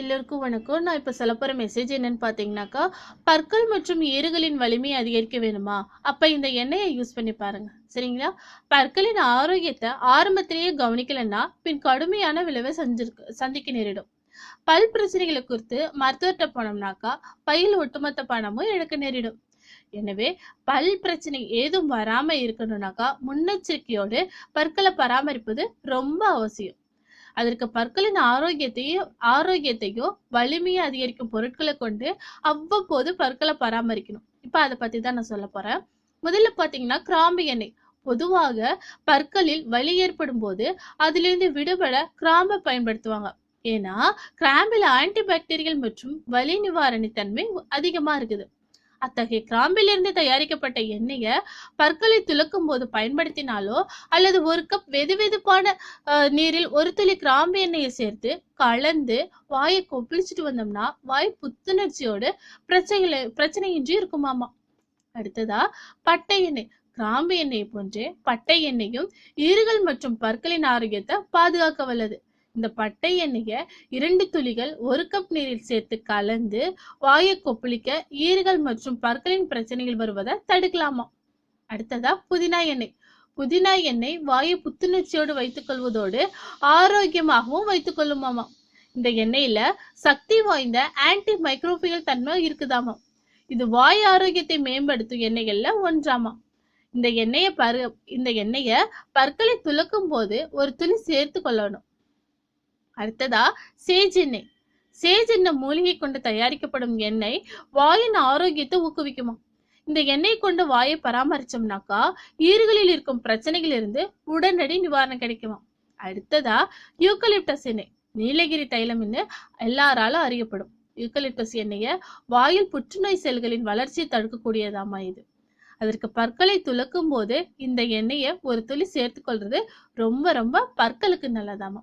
எல்லோருக்கும் வணக்கம். நான் இப்போ சொல்ல போகிற மெசேஜ் என்னன்னு பார்த்தீங்கன்னாக்கா பற்கள் மற்றும் ஏறுகளின் வலிமையை அதிகரிக்க வேணுமா அப்போ இந்த எண்ணெயை யூஸ் பண்ணி பாருங்க. சரிங்களா? பற்களின் ஆரோக்கியத்தை ஆரம்பத்திலேயே கவனிக்கலைன்னா பின் கடுமையான விளைவை சந்திருக்கு சந்திக்க நேரிடும். பல் பிரச்சனைகளை குறித்து மருத்துவர்கிட்ட போனோம்னாக்கா பையில் ஒட்டுமொத்த பணமும் இழக்க நேரிடும். எனவே பல் பிரச்சனை ஏதும் வராமல் இருக்கணும்னாக்கா முன்னெச்சரிக்கையோடு பற்களை பராமரிப்பது ரொம்ப அவசியம். அதற்கு பற்களின் ஆரோக்கியத்தையும் ஆரோக்கியத்தையும் வலிமையை அதிகரிக்கும் பொருட்களை கொண்டு அவ்வப்போது பற்களை பராமரிக்கணும். இப்போ அதை பத்தி தான் நான் சொல்ல போறேன். முதல்ல பாத்தீங்கன்னா கிராம்பு எண்ணெய். பொதுவாக பற்களில் வலி ஏற்படும் போது அதிலிருந்து விடுபட கிராம்பை பயன்படுத்துவாங்க. ஏன்னா கிராம்பில் ஆன்டிபாக்டீரியல் மற்றும் வலி நிவாரணி தன்மை அதிகமா இருக்குது. அத்தகைய கிராம்பிலிருந்து தயாரிக்கப்பட்ட எண்ணெயை பற்களை துலக்கும் போது பயன்படுத்தினாலோ அல்லது ஒரு கப் வெதுவெதுப்பான நீரில் ஒரு துளி கிராம்பு எண்ணெயை சேர்த்து கலந்து வாயை கொப்பளிச்சுட்டு வந்தோம்னா வாய் புத்துணர்ச்சியோடு பிரச்சனைகளை பிரச்சனையின்றி இருக்குமாமா. அடுத்ததா பட்டை எண்ணெய். கிராம்பு எண்ணெய் போன்றே பட்டை எண்ணெயும் ஈறுகள் மற்றும் பற்களின் ஆரோக்கியத்தை பாதுகாக்க வல்லது. இந்த பட்டை எண்ணெயை இரண்டு துளிகள் ஒரு கப் நீரில் சேர்த்து கலந்து வாயை கொப்பளிக்க ஈறுகள் மற்றும் பற்களின் பிரச்சனைகள் வருவதை தடுக்கலாமா? அடுத்ததா புதினா எண்ணெய். புதினா எண்ணெய் வாயை புத்துணர்ச்சியோடு வைத்துக் கொள்வதோடு ஆரோக்கியமாகவும் வைத்துக் கொள்ளுமாமா? இந்த எண்ணெயில சக்தி வாய்ந்த ஆன்டி மைக்ரோபியல் தன்மை இருக்குதாமா? இது வாய் ஆரோக்கியத்தை மேம்படுத்தும் எண்ணெய்கள்ல ஒன்றாமா? இந்த எண்ணெயை பரு இந்த எண்ணெயை பற்களை துலக்கும் போது ஒரு துளி சேர்த்து கொள்ளணும். அடுத்ததா சேஜ் எண்ணெய் சேஜ் எண்ணெய் மூலிகை கொண்டு தயாரிக்கப்படும் எண்ணெய் வாயின் ஆரோக்கியத்தை ஊக்குவிக்குமா? இந்த எண்ணெய் கொண்டு வாயை பராமரிச்சோம்னாக்கா ஈறுகளில் இருக்கும் பிரச்சனைகள் இருந்து உடனடி நிவாரணம் கிடைக்குமா? அடுத்ததா யூக்கலிப்டஸ் எண்ணெய் நீலகிரி தைலம்னு எல்லாராலும் அறியப்படும். யூக்கலிப்டஸ் எண்ணெயை வாயில் புற்றுநோய் செல்களின் வளர்ச்சியை தடுக்கக்கூடியதாமா இது? அதற்கு பற்களை துலக்கும் போது இந்த எண்ணெயை ஒரு துளி சேர்த்து கொள்றது ரொம்ப ரொம்ப பற்களுக்கு நல்லதாமா?